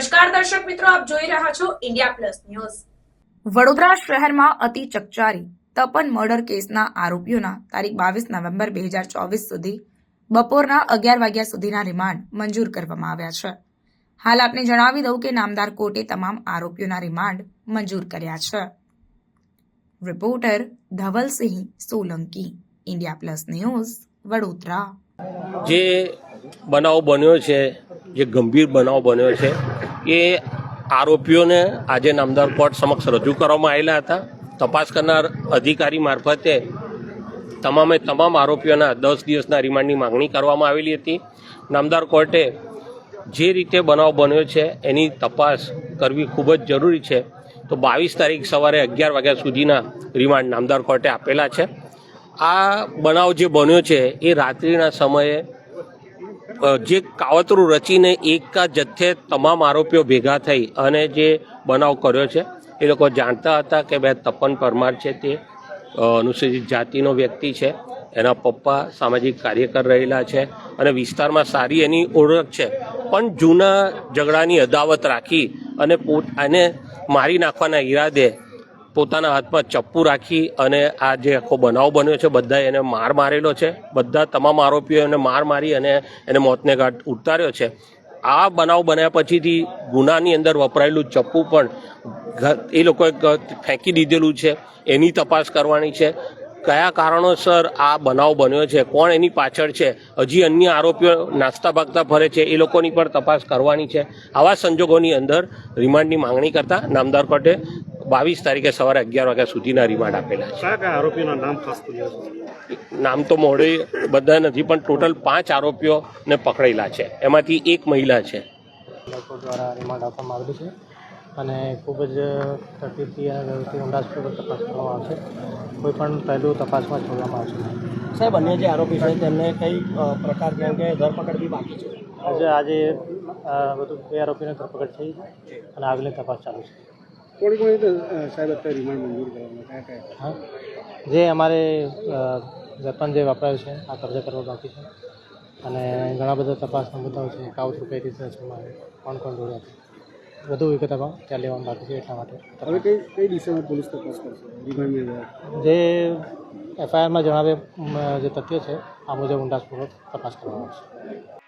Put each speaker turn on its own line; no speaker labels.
નમસ્કાર દર્શક મિત્રો આપ જોઈ રહ્યા છો ઇન્ડિયા પ્લસ ન્યૂઝ
વડોદરા શહેરમાં અતિ ચકચારી તપન મર્ડર કેસના આરોપીઓના તારીખ બાવીસ નવેમ્બર બે હજાર ચોવીસ સુધી બપોરના અગિયાર વાગ્યા સુધીના રિમાન્ડ મંજૂર કરવામાં આવ્યા છે. હાલ આપને જણાવી દઉં કે નામદાર કોર્ટે તમામ આરોપીઓના રિમાન્ડ મંજૂર કર્યા છે. Reporter Dhavalsinh Solanki India plus news Vadodara.
જે બનાવ બન્યો છે જે ગંભીર બનાવ બન્યો છે એ આરોપીઓને આજે નામદાર કોર્ટ સમક્ષ રજૂ કરવામાં આવેલા હતા. તપાસ કરનાર અધિકારી મારફતે તમામે તમામ આરોપીઓના દસ દિવસના રિમાન્ડની માંગણી કરવામાં આવેલી હતી. નામદાર કોર્ટે જે રીતે બનાવ બન્યો છે એની તપાસ કરવી ખૂબ જ જરૂરી છે. તો બાવીસ તારીખ સવારે અગિયાર વાગ્યા સુધીના રિમાન્ડ નામદાર કોર્ટે આપેલા છે. આ બનાવ જે બન્યો છે એ રાત્રિના સમયે જે કાવતરું રચીને એકા જથ્થે તમામ આરોપીઓ ભેગા થઈ અને જે બનાવ કર્યો છે, એ લોકો જાણતા હતા કે બે તપન પરમાર છે તે અનુસૂચિત જાતિનો વ્યક્તિ છે, એના પપ્પા સામાજિક કાર્યકર રહેલા છે અને વિસ્તારમાં સારી એની ઓળખ છે. પણ જૂના ઝઘડાની અદાવત રાખી અને પોત, અને મારી નાખવાના ઈરાદે પોતાના હાથમાં ચપ્પુ રાખી અને આ જે આખો બનાવ બન્યો છે બધા એને માર મારેલો છે. બધા તમામ આરોપીઓ એને માર મારી અને એને મોતને ઘાટ ઉતાર્યો છે. આ બનાવ બન્યા પછીથી ગુનાની અંદર વપરાયેલું ચપ્પુ પણ એ લોકોએ ફેંકી દીધેલું છે. એની તપાસ કરવાની છે. કયા કારણોસર આ બનાવ બન્યો છે? કોણ એની પાછળ છે? હજી અન્ય આરોપીઓ નાસ્તા ભાગતા ફરે છે. એ લોકોની પણ તપાસ કરવાની છે. આવા સંજોગોની અંદર રિમાન્ડની માંગણી કરતા નામદાર કોર્ટે બાવીસ તારીખે સવારે અગિયાર વાગ્યા સુધીના રિમાન્ડ આપેલા છે.
કયા આરોપીના નામ ખાસ
નામ તો મોડે બધા નથી પણ ટોટલ પાંચ આરોપીઓને પકડેલા છે. એમાંથી એક મહિલા છે.
લોકો દ્વારા રિમાન્ડ આપવામાં આવેલું છે અને ખૂબ જ તકલીફથી અને વ્યવસ્થિત અંદાજપૂર્વક તપાસ કરવામાં આવશે કોઈ પણ પહેલું તપાસમાં છોડવામાં આવશે નહીં.
સાહેબ અન્ય જે આરોપી છે તેમને કઈ પ્રકાર જેમ કે ધરપકડ બી બાકી છે?
આજે આજે બધું બે આરોપીને ધરપકડ થઈ છે અને આગળની તપાસ ચાલુ છે.
કોની કોની રીતે સાહેબ અત્યારે રિમાન્ડ મંજૂર કરવામાં કયા કયા?
હા. જે અમારે વેપન જે વપરાયું છે આ કબજા કરવા બાકી છે. અને ઘણા બધા તપાસના મુદ્દાઓ છે કાવતરું કઈ રીતે રચવામાં આવે કોણ કોણ જોડ્યા છે. વધુ વિગત વિગતમાં ત્યાં લેવાનું બાકી છે એટલા માટે
હવે કઈ કઈ દિશામાં પોલીસ તપાસ કરશે? રિમાન્ડ
જે એફઆઈઆરમાં જણાવે જે તથ્યો છે આ મુજબ ઊંડાણપૂર્વક તપાસ કરવામાં આવશે.